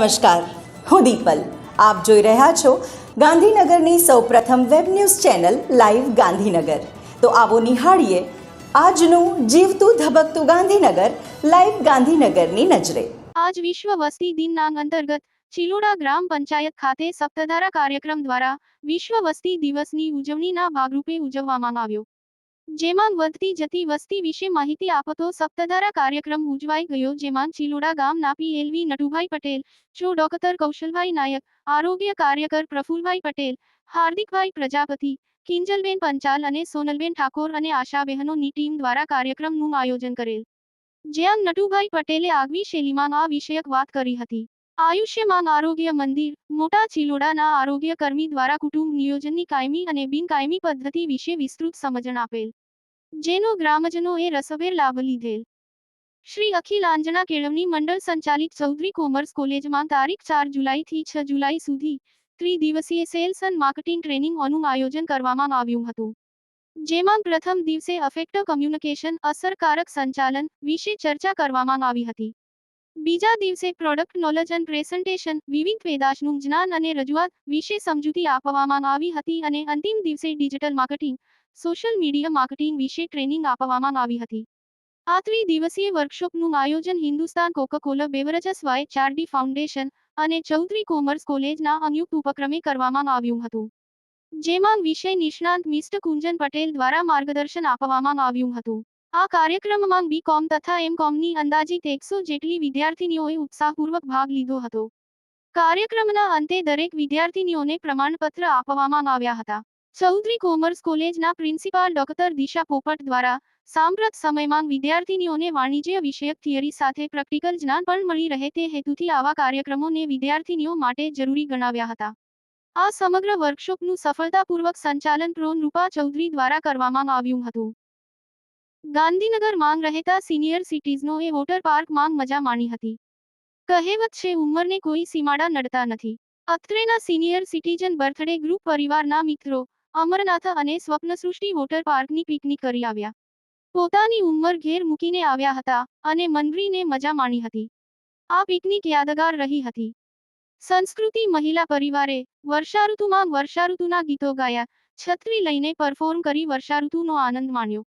નમસ્કાર, હું દીપલ. આપ જોઈ રહ્યા છો ગાંધીનગરની સૌપ્રથમ web news channel live Gandhinagar. તો આવો નિહાળીએ આજનું જીવતું ધબકતું ગાંધીનગર, લાઈવ ગાંધીનગરની નજરે. આજ વિશ્વ વસ્તી દિનના અંતર્ગત ચિલોડા ગ્રામ પંચાયત ખાતે સપ્તધારા કાર્યક્રમ દ્વારા વિશ્વ વસ્તી દિવસની ઉજવણીના ભાગરૂપે ઉજવવામાં આવ્યો. જેમાં વધતી જતી વસ્તી વિશે માહિતી આપતો સપ્તધારા કાર્યક્રમ ઉજવાઈ ગયો, જેમાં ચિલોડા ગામના પીએલવી નટુભાઈ પટેલ શો ડોક્ટર કૌશલભાઈ નાયક, આરોગ્ય કાર્યકર પ્રફુલભાઈ પટેલ, હાર્દિકભાઈ પ્રજાપતિ, કિંજલબેન પંચાલ અને સોનલબેન ઠાકોર અને આશાબહેનોની ટીમ દ્વારા કાર્યક્રમનું આયોજન કરેલ. જ્યાં નટુભાઈ પટેલે આગવી શૈલીમાં આ વિષયક વાત કરી હતી. આયુષ્યમાન આરોગ્ય મંદિર, મોટા ચિલોડાના આરોગ્ય કર્મી દ્વારા કુટુંબ નિયોજનની કાયમી અને બિનકાયમી પદ્ધતિ વિશે વિસ્તૃત સમજણ આપેલ. જેનો ગ્રામજનોએ રસભેર લાભ લીધેલ. શ્રી અખિલ આંજણા કેળવણી મંડળ સંચાલિત ચૌધરી કોમર્સ કોલેજમાં તારીખ ચાર જુલાઈથી છ જુલાઈ સુધી ત્રિદિવસીય સેલ્સ એન્ડ માર્કેટિંગ ટ્રેનિંગોનું આયોજન કરવામાં આવ્યું હતું. જેમાં પ્રથમ દિવસે અફેક્ટ કમ્યુનિકેશન અસરકારક સંચાલન વિશે ચર્ચા કરવામાં આવી હતી. બીજા દિવસે પ્રોડક્ટ નોલેજ અને પ્રેઝન્ટેશન વિવિધ પેદાશનું જ્ઞાન અને રજૂઆત વિશે સમજૂતી આપવામાં આવી હતી અને અંતિમ દિવસે digital marketing social media marketing વિશે ટ્રેનિંગ આપવામાં આવી હતી. આ ત્રિદિવસીય વર્કશોપનું આયોજન હિન્દુસ્તાન કોકાકોલા બેવરેજસ વાય ચારડી ફાઉન્ડેશન અને ચૌધરી કોમર્સ કોલેજના સંયુક્ત ઉપક્રમે કરવામાં આવ્યું હતું. જેમાં વિષય નિષ્ણાંત મિસ્ટર કુંજન પટેલ દ્વારા માર્ગદર્શન આપવામાં આવ્યું હતું. આ કાર્યક્રમમાં બી કોમ તથા એમ કોમની અંદાજિત એકસો જેટલી વિદ્યાર્થીનીઓએ ઉત્સાહપૂર્વક ભાગ લીધો હતો. કાર્યક્રમના અંતે દરેક વિદ્યાર્થીનીઓને પ્રમાણપત્ર આપવામાં આવ્યા હતા. ચૌધરી કોમર્સ કોલેજના પ્રિન્સિપાલ ડોક્ટર દિશા પોપટ દ્વારા સાંપ્રત સમયમાં વિદ્યાર્થીનીઓને વાણિજ્ય વિષયક થિયરી સાથે પ્રેક્ટિકલ જ્ઞાન પણ મળી રહે તે હેતુથી આવા કાર્યક્રમોને વિદ્યાર્થીનીઓ માટે જરૂરી ગણાવ્યા હતા. આ સમગ્ર વર્કશોપનું સફળતાપૂર્વક સંચાલન પ્રોન રૂપા ચૌધરી દ્વારા કરવામાં આવ્યું હતું. ગાંધીનગર માંગ રહેતા સિનિયર સિટીઝનોએ વોટર પાર્ક માંગ મજા માણી હતી. કહેવત છે, ઉંમરને કોઈ સીમાડા નડતા નથી. અત્રેના સિનિયર સિટીઝન બર્થડે ગ્રુપ પરિવારના મિત્રો અમરનાથ અને સ્વપ્નસૃષ્ટિ વોટર પાર્કની પિકનિક કરી આવ્યા. પોતાની ઉંમર ઘેર મૂકીને આવ્યા હતા અને મનરીને મજા માણી હતી. આ પિકનિક યાદગાર રહી હતી. સંસ્કૃતિ, મહિલા પરિવારે વર્ષાઋતુમાં વર્ષાઋતુના ગીતો ગાયા, છત્રી લઈને પરફોર્મ કરી વર્ષાઋતુનો આનંદ માણ્યો.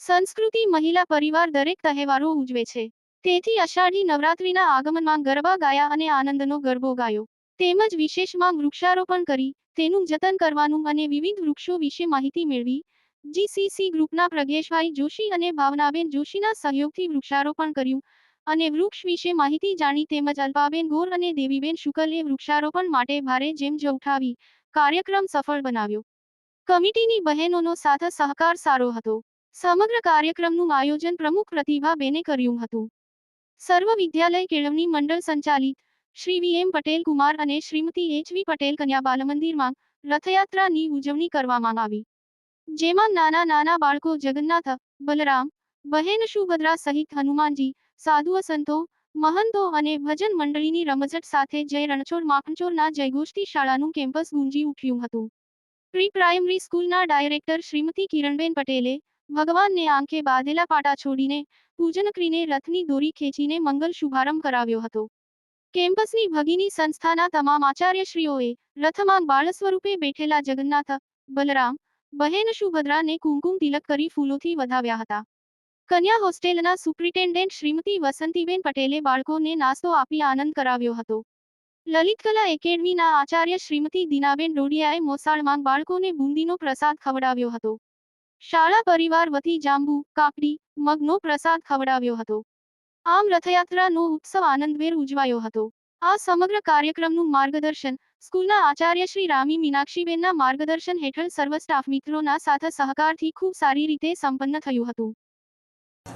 સંસ્કૃતિ મહિલા પરિવાર દરેક તહેવારો ઉજવે છે. તેથી અષાઢી નવરાત્રિના આગમનમાં ગરબા ગાયા અને આનંદનો ગરબો ગાયો. તેમજ વિશેષમાં વૃક્ષારોપણ કરી, તેનું જતન કરવાનું અને વિવિધ વૃક્ષો વિશે માહિતી મેળવી. જીસીસી ગ્રુપના પ્રજ્ઞેશભાઈ જોશી અને ભાવનાબેન જોશીના સહયોગથી વૃક્ષારોપણ કર્યું અને વૃક્ષ વિશે માહિતી જાણી તેમજ અલ્પાબેન ગોર અને દેવીબેન શુકલે વૃક્ષારોપણ માટે ભારે જેમ જ ઉઠાવી કાર્યક્રમ સફળ બનાવ્યો. કમિટીની બહેનોનો સાથ સહકાર સારો હતો. સમગ્ર કાર્યક્રમનું આયોજન પ્રમુખ પ્રતિભાબેને કર્યું હતું. સર્વ વિદ્યાલય કેળવણી મંડળ સંચાલિત શ્રી વી એમ પટેલ કુમાર અને શ્રીમતી એચ વી પટેલ કન્યા બાલમંદિરમાં રથયાત્રાની ઉજવણી કરવામાં આવી. જેમાં નાના નાના બાળકો જગન્નાથ, બલરામ, બહેન સુભદ્રા સહિત હનુમાનજી, સાધુ સંતો, મહંતો અને ભજન મંડળીની રમઝટ સાથે જય રણછોડ માખણચોરના જયગોષ્ઠી શાળાનું કેમ્પસ ગુંજી ઉઠ્યું હતું. પ્રી પ્રાઇમરી સ્કૂલના ડાયરેક્ટર શ્રીમતી કિરણબેન પટેલે ભગવાનને આંખે બાંધેલા પાટા છોડીને પૂજન કરીને રથની દોરી ખેંચીને મંગલ શુભારંભ કરાવ્યો હતો. કેમ્પસની ભગીની સંસ્થાના તમામ આચાર્યશ્રીઓએ રથમાં બાળ સ્વરૂપે બેઠેલા જગન્નાથ, બલરામ, બહેન સુભદ્રાને કુમકુમ તિલક કરી ફૂલોથી વધાવ્યા હતા. કન્યા હોસ્ટેલના સુપ્રિન્ટેન્ડન્ટ શ્રીમતી વસંતીબેન પટેલે બાળકોને નાસ્તો આપી આનંદ કરાવ્યો હતો. લલિતકલા એકેડમીના આચાર્ય શ્રીમતી દિનાબેન ડોડિયાએ મોસાળમાં બાળકોને બુંદીનો પ્રસાદ ખવડાવ્યો હતો. શાળા પરિવાર વતી જાંબુ, કાકડી, મગનો પ્રસાદ ખવડાવ્યો હતો. આમ રથયાત્રાનો ઉત્સવ આનંદભેર ઉજવાયો હતો. આ સમગ્ર કાર્યક્રમનું માર્ગદર્શન સ્કૂલના આચાર્ય શ્રી રામી મીનાક્ષીબેનના માર્ગદર્શન હેઠળ સર્વ સ્ટાફ મિત્રોના સાથે સહકારથી ખૂબ સારી રીતે સંપન્ન થયું હતું.